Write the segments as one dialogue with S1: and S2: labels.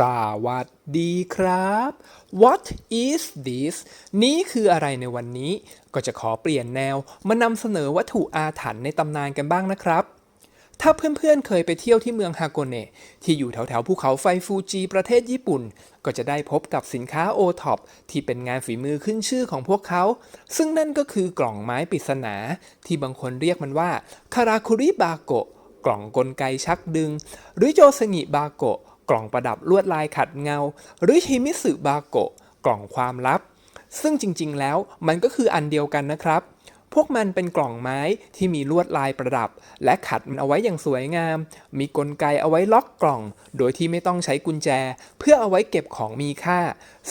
S1: สวัสดีครับ What is this นี่คืออะไรในวันนี้ ก็จะขอเปลี่ยนแนว มานำเสนอวัตถุอาถรรพ์ในตำนานกันบ้างนะครับ ถ้าเพื่อนๆเคยไปเที่ยวที่เมืองฮาโกเนะที่อยู่แถวๆภูเขาไฟฟูจิประเทศญี่ปุ่น ก็จะได้พบกับสินค้าโอท็อปที่เป็นงานฝีมือขึ้นชื่อของพวกเขา ซึ่งนั่นก็คือกล่องไม้ปริศนา ที่บางคนเรียกมันว่าคาราคุริบาโกะกล่องกลไกชักดึง หรือโจสงิบาโกะ กล่องประดับลวดลายขัดเงา หรือฮิมิสึบาโกะกล่องความลับ ซึ่งจริงๆแล้วมันก็คืออันเดียวกันนะครับ พวกมันเป็นกล่องไม้ที่มีลวดลายประดับ และขัดมันเอาไว้อย่างสวยงาม มีกลไกเอาไว้ล็อกกล่อง โดยที่ไม่ต้องใช้กุญแจ เพื่อเอาไว้เก็บของมีค่า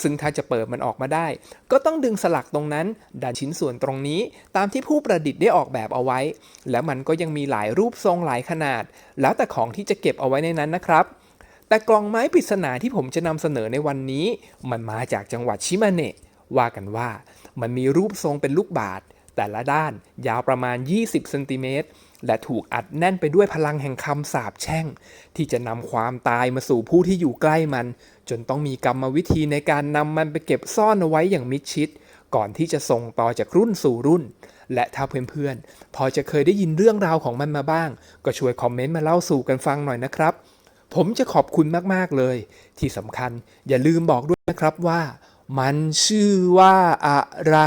S1: ซึ่งถ้าจะเปิดมันออกมาได้ ก็ต้องดึงสลักตรงนั้น ดันชิ้นส่วนตรงนี้ตามที่ผู้ประดิษฐ์ได้ออกแบบเอาไว้ แล้วมันก็ยังมีหลายรูปทรงหลายขนาด แล้วแต่ของที่จะเก็บเอาไว้ในนั้นนะครับ แต่กล่องไม้ปริศนาที่ผมจะนำเสนอในวันนี้ มันมาจากจังหวัดชิมาเนะว่ากันว่ามันมีรูปทรงเป็นลูกบาศก์แต่ละด้านยาวประมาณ 20 เซนติเมตร และถูกอัดแน่นไปด้วยพลังแห่งคำสาปแช่ง ที่จะนำความตายมาสู่ผู้ที่อยู่ใกล้มัน จนต้องมีกรรมวิธีในการนำมันไปเก็บซ่อนเอาไว้อย่างมิดชิด ก่อนที่จะส่งต่อจากรุ่นสู่รุ่น และถ้าเพื่อนๆ พอจะเคยได้ยินเรื่องราวของมันมาบ้าง ก็ช่วยคอมเมนต์มาเล่าสู่กันฟังหน่อยนะครับ ผมจะขอบคุณมาก ๆ เลย ที่สำคัญอย่าลืมบอกด้วยนะครับว่า มันชื่อว่าอะไร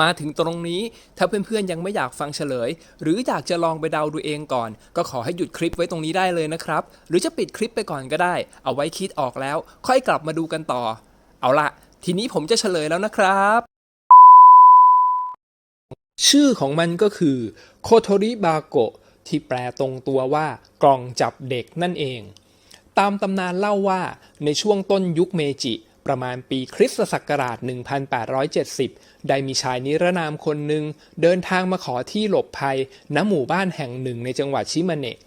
S1: มาถึงตรงนี้ถ้าเพื่อนๆยังไม่อยากฟังเฉลย หรืออยากจะลองไปเดาดูเองก่อน ก็ขอให้หยุดคลิปไว้ตรงนี้ได้เลยนะครับ หรือจะปิดคลิปไปก่อนก็ได้ เอาไว้คิดออกแล้ว ค่อยกลับมาดูกันต่อ เอาละทีนี้ผมจะเฉลยแล้วนะครับ ชื่อของมันก็คือโคโทริบาโกะ ที่แปลตรงตัวว่ากล่องจับเด็กนั่นเอง ตามตำนานเล่าว่าในช่วงต้นยุคเมจิ ประมาณปีคริสตศักราช 1870 ได้มีชายนิรนามคนหนึ่งเดินทางมาขอที่หลบภัยณหมู่บ้านแห่งหนึ่งในจังหวัดชิมาเนะ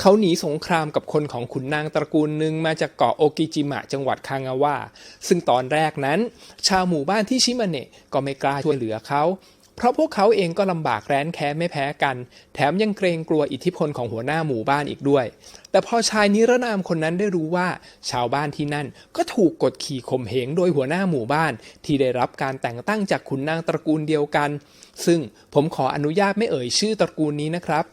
S1: เขาหนีสงครามกับคนของขุนนางตระกูลหนึ่งมาจากเกาะโอกิจิมะจังหวัดคางาวาซึ่งตอนแรกนั้น ชาวหมู่บ้านที่ชิมาเนะก็ไม่กล้าช่วยเหลือเขา เพราะพวกเขาเองก็ลำบากแร้นแค้นไม่แพ้กัน แถมยังเกรงกลัวอิทธิพลของหัวหน้าหมู่บ้านอีกด้วย แต่พอชายนิรนามคนนั้นได้รู้ว่า ชาวบ้านที่นั่นก็ถูกกดขี่ข่มเหงโดยหัวหน้าหมู่บ้าน ที่ได้รับการแต่งตั้งจากขุนนางตระกูลเดียวกัน ซึ่งผมขออนุญาตไม่เอ่ยชื่อตระกูลนี้นะครับ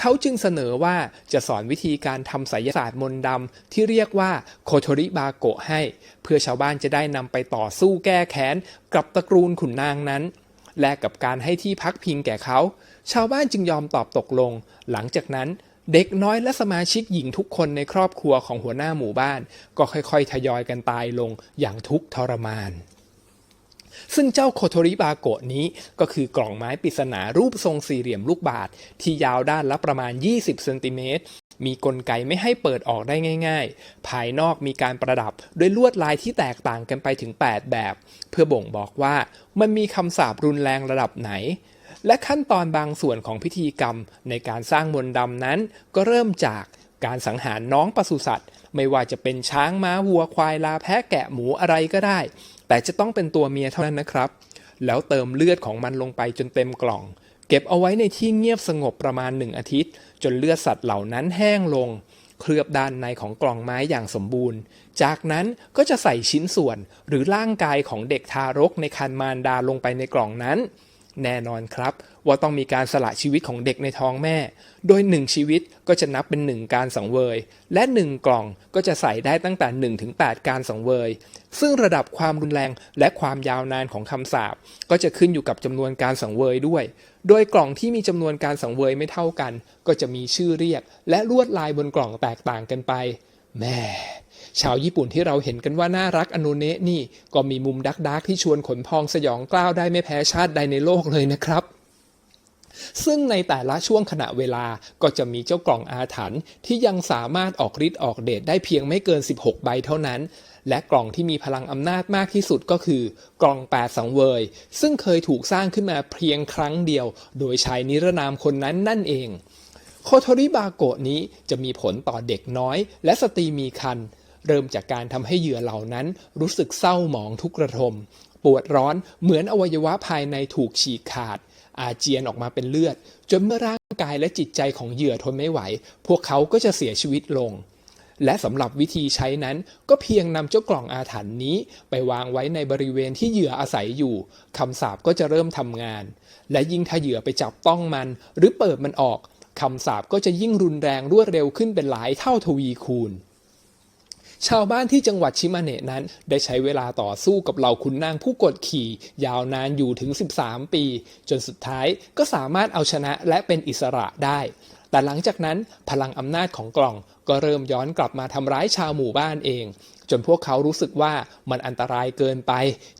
S1: เขาจึงเสนอว่าจะสอนวิธีการทำไสยศาสตร์มนต์ดำที่เรียกว่าโคโทริบาโกะให้ เพื่อชาวบ้านจะได้นำไปต่อสู้แก้แค้นกับตระกูลขุนนางนั้น แลกกับการให้ที่พักพิงแก่เขา ชาวบ้านจึงยอมตอบตกลง หลังจากนั้นเด็กน้อยและสมาชิกหญิงทุกคนในครอบครัวของหัวหน้าหมู่บ้าน ก็ค่อยๆ ทยอยกันตายลงอย่างทุกข์ทรมาน ซึ่งเจ้าโคโทริบาโกะนี้ก็คือกล่องไม้ปริศนารูปทรงสี่เหลี่ยมลูกบาศก์ที่ยาวด้านละประมาณ 20เซนติเมตรมีกลไกไม่ให้เปิดออกได้ง่าย ๆ ภายนอกมีการประดับด้วยลวดลายที่แตกต่างกันไปถึง 8 แบบ เพื่อบ่งบอกว่ามันมีคำสาปรุนแรงระดับไหน และขั้นตอนบางส่วนของพิธีกรรมในการสร้างมนต์ดำนั้นก็เริ่มจาก การสังหารน้องปศุสัตว์ ไม่ว่าจะเป็นช้างม้าวัวควายลาแพะแกะหมูอะไรก็ได้ แต่จะต้องเป็นตัวเมียเท่านั้นนะครับ แล้วเติมเลือดของมันลงไปจนเต็มกล่อง เก็บเอาไว้ในที่เงียบสงบประมาณหนึ่งอาทิตย์ จนเลือดสัตว์เหล่านั้นแห้งลง เคลือบด้านในของกล่องไม้อย่างสมบูรณ์ จากนั้นก็จะใส่ชิ้นส่วนหรือร่างกายของเด็กทารกในคันมารดาลงไปในกล่องนั้น แน่นอนครับ ว่าต้องมีการสละชีวิตของเด็กในท้องแม่ โดยหนึ่งชีวิตก็จะนับเป็นหนึ่งการสังเวย และหนึ่งกล่องก็จะใส่ได้ตั้งแต่1ถึง8การสังเวย ซึ่งระดับความรุนแรงและความยาวนานของคำสาปก็จะขึ้นอยู่กับจำนวนการสังเวยด้วย โดยกล่องที่มีจำนวนการสังเวยไม่เท่ากัน ก็จะมีชื่อเรียก และลวดลายบนกล่องแตกต่างกันไปแม่ ชาวญี่ปุ่นที่เราเห็นกันว่าน่ารักอโนเนะนี่ก็มีมุมดักดักที่ชวนขนพองสยองกล้าวได้ไม่แพ้ชาติใดในโลกเลยนะครับซึ่งในแต่ละช่วงขณะเวลาก็จะมีเจ้ากล่องอาถรรพ์ที่ยังสามารถออกฤทธิ์ออกเดชได้เพียงไม่เกิน 16 ใบเท่านั้น และกล่องที่มีพลังอำนาจมากที่สุดก็คือกล่อง8สังเวย ซึ่งเคยถูกสร้างขึ้นมาเพียงครั้งเดียว โดยชายนิรนามคนนั้นนั่นเอง โคโทริบาโกะนี้จะมีผลต่อเด็กน้อย และสตรีมีครรภ์ เริ่มจากการทำให้เหยื่อเหล่านั้นรู้สึกเศร้าหมองทุกระทม ปวดร้อนเหมือนอวัยวะภายในถูกฉีกขาด อาเจียนออกมาเป็นเลือด จนเมื่อร่างกายและจิตใจของเหยื่อทนไม่ไหว พวกเขาก็จะเสียชีวิตลง และสำหรับวิธีใช้นั้น ก็เพียงนำเจ้ากล่องอาถรรพ์นี้ ไปวางไว้ในบริเวณที่เหยื่ออาศัยอยู่คำสาปก็จะเริ่มทำงาน และยิ่งถ้าเหยื่อไปจับต้องมัน หรือเปิดมันออกคำสาปก็จะยิ่งรุนแรงรวดเร็วขึ้นเป็นหลายเท่าทวีคูณ ชาวบ้านที่จังหวัดชิมาเนะนั้น ได้ใช้เวลาต่อสู้กับเหล่าขุนนางผู้กดขี่ ยาวนานอยู่ถึง 13 ปี จนสุดท้ายก็สามารถเอาชนะและเป็นอิสระได้ แต่หลังจากนั้นพลังอำนาจของกล่องก็เริ่มย้อนกลับมาทำร้ายชาวหมู่บ้านเอง จนพวกเขารู้สึกว่ามันอันตรายเกินไป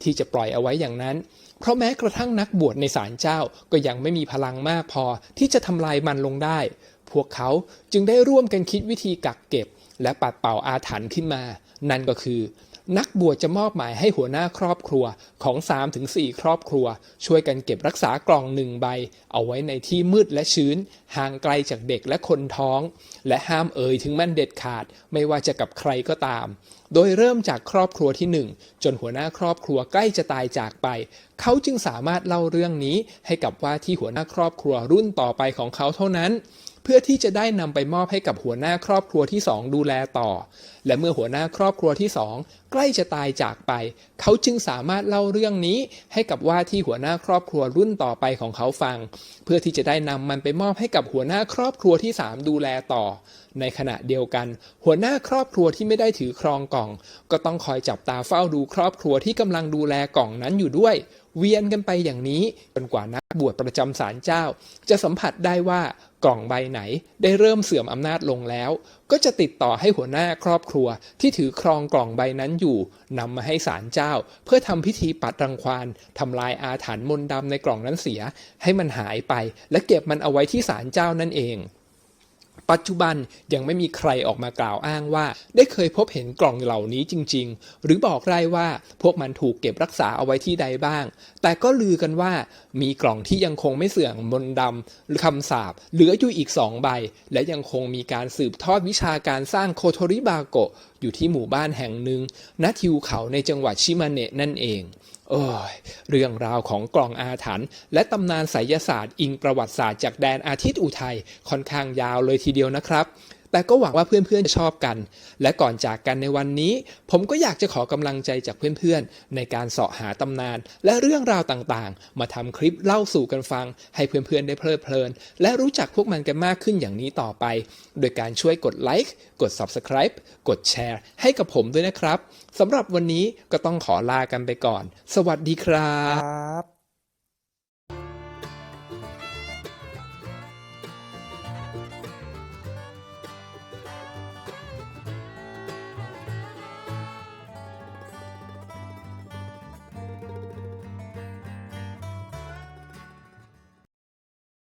S1: ที่จะปล่อยเอาไว้อย่างนั้น เพราะแม้กระทั่งนักบวชในศาลเจ้าก็ยังไม่มีพลังมากพอที่จะทำลายมันลงได้ พวกเขาจึงได้ร่วมกันคิดวิธีกักเก็บ และปัดเป่าอาถรรพ์ขึ้นมา นั่นก็คือ นักบวชจะมอบหมายให้หัวหน้าครอบครัวของ 3-4 ครอบครัว ช่วยกันเก็บรักษากล่องหนึ่งใบ เอาไว้ในที่มืดและชื้น ห่างไกลจากเด็กและคนท้อง และห้ามเอ่ยถึงมันเด็ดขาด ไม่ว่าจะกับใครก็ตาม โดยเริ่มจากครอบครัวที่หนึ่งจนหัวหน้าครอบครัวใกล้จะตายจากไป เขาจึงสามารถเล่าเรื่องนี้ให้กับว่าที่หัวหน้าครอบครัวรุ่นต่อไปของเขาเท่านั้น เพื่อที่จะได้นำไปมอบให้กับหัวหน้าครอบครัวที่สองดูแลต่อ และเมื่อหัวหน้าครอบครัวที่สองใกล้จะตายจากไป เขาจึงสามารถเล่าเรื่องนี้ให้กับว่าที่หัวหน้าครอบครัวรุ่นต่อไปของเขาฟัง เพื่อที่จะได้นำมันไปมอบให้กับหัวหน้าครอบครัวที่สามดูแลต่อ ในขณะเดียวกัน หัวหน้าครอบครัวที่ไม่ได้ถือครองกล่อง ก็ต้องคอยจับตาเฝ้าดูครอบครัวที่กำลังดูแลกล่องนั้นอยู่ด้วย เวียนกันไปอย่างนี้จนกว่านักบวชประจำศาลเจ้า จะสัมผัสได้ว่ากล่องใบไหนได้เริ่มเสื่อมอำนาจลงแล้ว ก็จะติดต่อให้หัวหน้าครอบครัวที่ถือครองกล่องใบนั้นอยู่นำมาให้ศาลเจ้า เพื่อทำพิธีปัดรังควานทำลายอาถรรพ์มนต์ดำในกล่องนั้นเสีย ให้มันหายไป และเก็บมันเอาไว้ที่ศาลเจ้านั่นเอง ปัจจุบันยังไม่มีใครออกมากล่าวอ้างว่า ได้เคยพบเห็นกล่องเหล่านี้จริง ๆ หรือบอกได้ว่าพวกมันถูกเก็บรักษาเอาไว้ที่ใดบ้าง แต่ก็ลือกันว่ามีกล่องที่ยังคงไม่เสื่อมมนดำหรือคำสาปเหลืออยู่อีกสองใบ และยังคงมีการสืบทอดวิชาการสร้างโคโทริบาโกะอยู่ที่หมู่บ้านแห่งหนึ่งณทิวเขาในจังหวัดชิมาเนะนั่นเอง โอ้ยเรื่องราวของกล่องอาถรรพ์และตำนานไสยศาสตร์อิงประวัติศาสตร์จากแดนอาทิตย์อุทัยค่อนข้างยาวเลยทีเดียวนะครับ แต่ก็หวังว่าเพื่อนๆจะชอบกัน และก่อนจากกันในวันนี้ ผมก็อยากจะขอกำลังใจจากเพื่อนๆ ในการเสาะหาตำนาน และเรื่องราวต่างๆ มาทำคลิปเล่าสู่กันฟัง ให้เพื่อนๆได้เพลิดเพลิน และรู้จักพวกมันกันมากขึ้นอย่างนี้ต่อไป โดยการช่วยกดไลค์กด Subscribe กดแชร์ ให้กับผมด้วยนะครับสำหรับวันนี้ก็ต้องขอลากันไปก่อน สวัสดีครับ
S2: ครับ